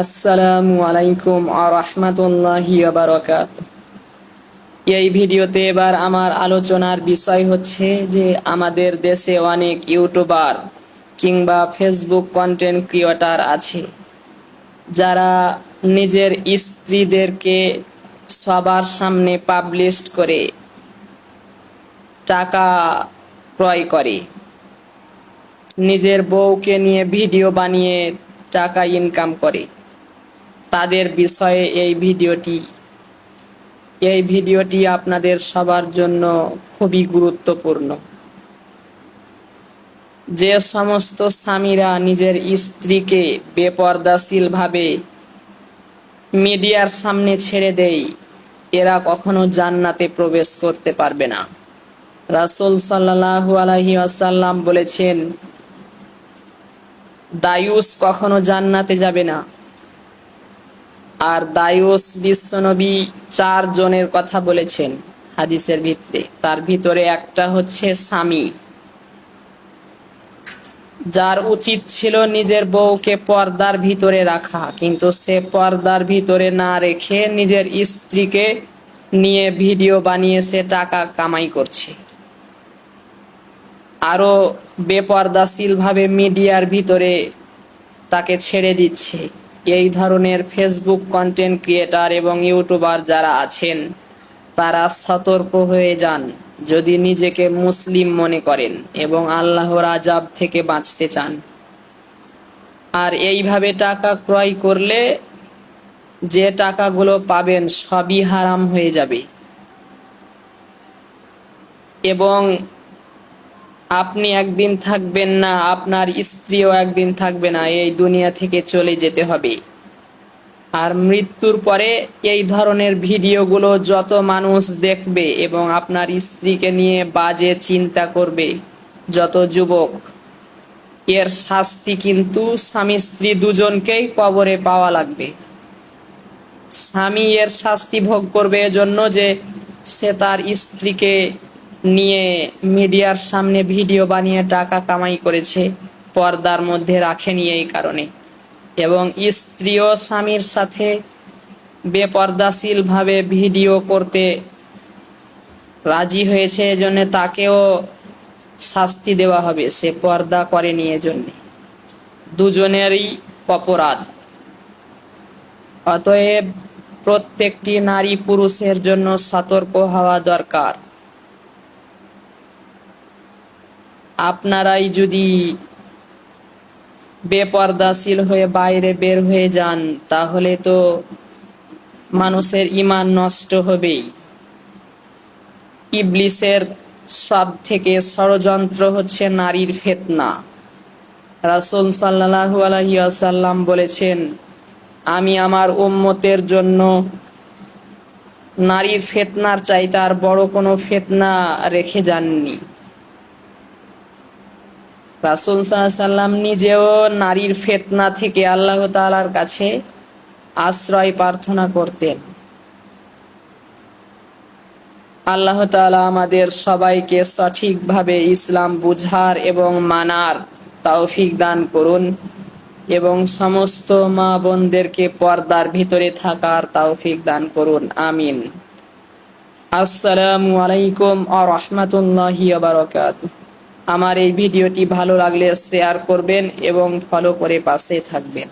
আসসালামু আলাইকুম আরহামতুল্লাহি বারকাত এই ভিডিওতে এবার আমার আলোচনার বিষয় হচ্ছে যে আমাদের দেশে অনেক ইউটিউবার কিংবা ফেসবুক কন্টেন্ট ক্রিয়েটার আছে। যারা নিজের স্ত্রীদেরকে সবার সামনে পাবলিশ করে টাকা ক্রয় করে। নিজের বউকে নিয়ে ভিডিও বানিয়ে টাকা ইনকাম করে। তাদের বিষয়ে এই ভিডিওটি। এই ভিডিওটি আপনাদের সবার জন্য খুবই গুরুত্বপূর্ণ। যে সমস্ত স্বামীরা নিজের স্ত্রীকে বেপর্দাশীলভাবে মিডিয়ার সামনে ছেড়ে দেয়, এরা কখনো জান্নাতে প্রবেশ করতে পারবে না। রাসূল সাল্লাল্লাহু আলাইহি ওয়াসাল্লাম বলেছেন দায়ুস কখনো জান্নাতে যাবে না। আর দায়ুস বিশ্বনবী চার জনের কথা বলেছেন হাদিসের ভিতরে তার ভিতরে একটা হচ্ছে স্বামী। যার উচিত ছিল নিজের বউকে পর্দার ভিতরে রাখা, কিন্তু সে পর্দার ভিতরে না রেখে নিজের স্ত্রীকে নিয়ে ভিডিও বানিয়ে সে টাকা কামাই করছে। আরও বেপর্দাশীলভাবে মিডিয়ার ভিতরে তাকে ছেড়ে দিচ্ছে। এই ধরনের ফেসবুক কন্টেন্ট ক্রিয়েটার এবং ইউটিউবার যারা আছেন, তারা সতর্ক হয়ে যান যদি নিজেকে মুসলিম মনে করেন এবং আল্লাহর আজাব থেকে বাঁচতে চান। আর এইভাবে টাকা ক্রয় করলে যে টাকাগুলো পাবেন সবই হারাম হয়ে যাবে। এবং আপনি একদিন থাকবেন না, আপনার স্ত্রীও একদিন থাকবে না, এই দুনিয়া থেকে চলে যেতে হবে। আর মৃত্যুর পরে এই ধরনের ভিডিওগুলো যত মানুষ দেখবে এবং আপনার স্ত্রীকে নিয়ে বাজে চিন্তা করবে, যত যুবক, এর শাস্তি কিন্তু স্বামী স্ত্রী দুজনকেই কবরে পাওয়া লাগবে। স্বামী এর শাস্তি ভোগ করবে এজন্য যে সে তার স্ত্রীকে নিয়ে মিডিয়ার সামনে ভিডিও বানিয়ে টাকা কামাই করেছে, পর্দার মধ্যে রাখেনি এই কারণে। এবং স্ত্রী ও স্বামীর সাথে বেপর্দাশীল ভাবে ভিডিও করতে রাজি হয়েছে এজন্য তাকেও শাস্তি দেওয়া হবে। সে পর্দা করেনি এজন্য। দুজনেরই অপরাধ। অতএব প্রত্যেকটি নারী পুরুষের জন্য সতর্ক হওয়া দরকার। আপনারাই যদি বেপর্দাশীল হয়ে বাইরে বের হয়ে যান, তাহলে তো মানুষের ইমান নষ্ট হবেই। ইবলিসের সব থেকে ষড়যন্ত্র হচ্ছে নারীর ফেতনা। রাসুল সাল্লাহু আলহিয়াসাল্লাম বলেছেন, আমি আমার উম্মতের জন্য নারীর ফেতনার চাইতে আর বড় কোনো ফেতনা রেখে যাননি। রাসুল সাল্লাম নিজেও নারীর ফেতনা থেকে আল্লাহ তালার কাছে আশ্রয় প্রার্থনা করতেন। আল্লাহ তালা আমাদের সবাইকে সঠিকভাবে ইসলাম বুঝার এবং মানার তৌফিক দান করুন এবং সমস্ত মা বোনদেরকে পর্দার ভিতরে থাকার তৌফিক দান করুন। আমিন। আসসালামু আলাইকুম আ রহমতুল্লাহি বারকাতুহ। আমার এই ভিডিওটি ভালো লাগলে শেয়ার করবেন এবং ফলো করে পাশে থাকবেন।